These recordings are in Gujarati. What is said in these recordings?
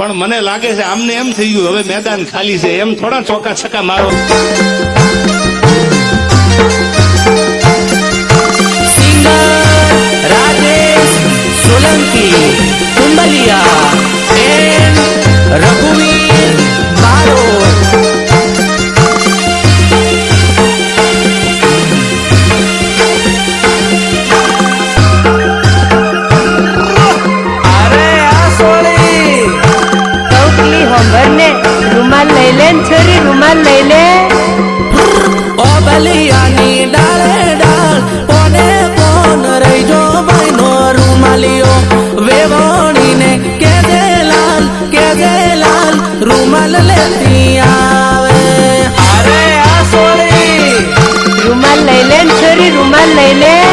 પણ મને લાગે છે આમને એમ થઈ ગયું, હવે મેદાન ખાલી છે. એમ થોડા ચોકા છકા મારો. ની ડાળે ડાળ કોને કોન રહી જો ભાઈ નો રૂમાલિયો આવે. આ સોરી રૂમાલ લઈ લે છોરી રૂમાલ લઈ લે.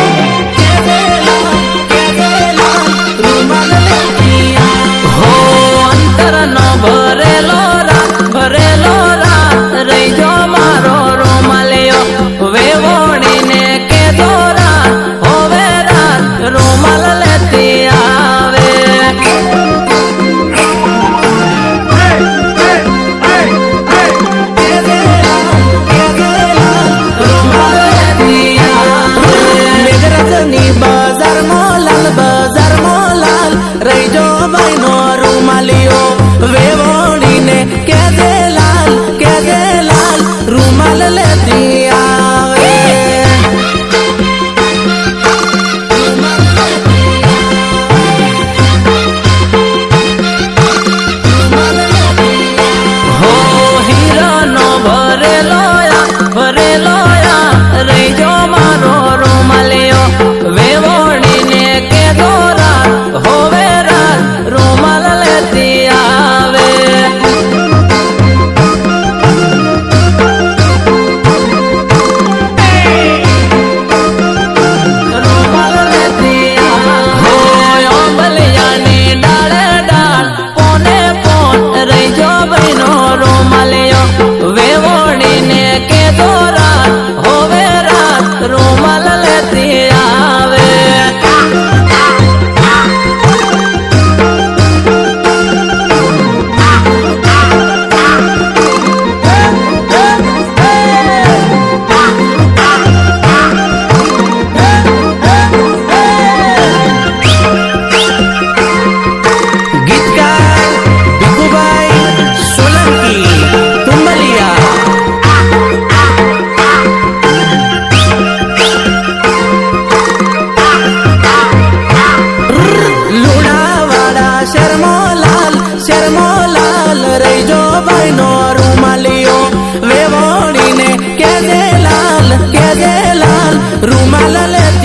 rumah lelet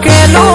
que lo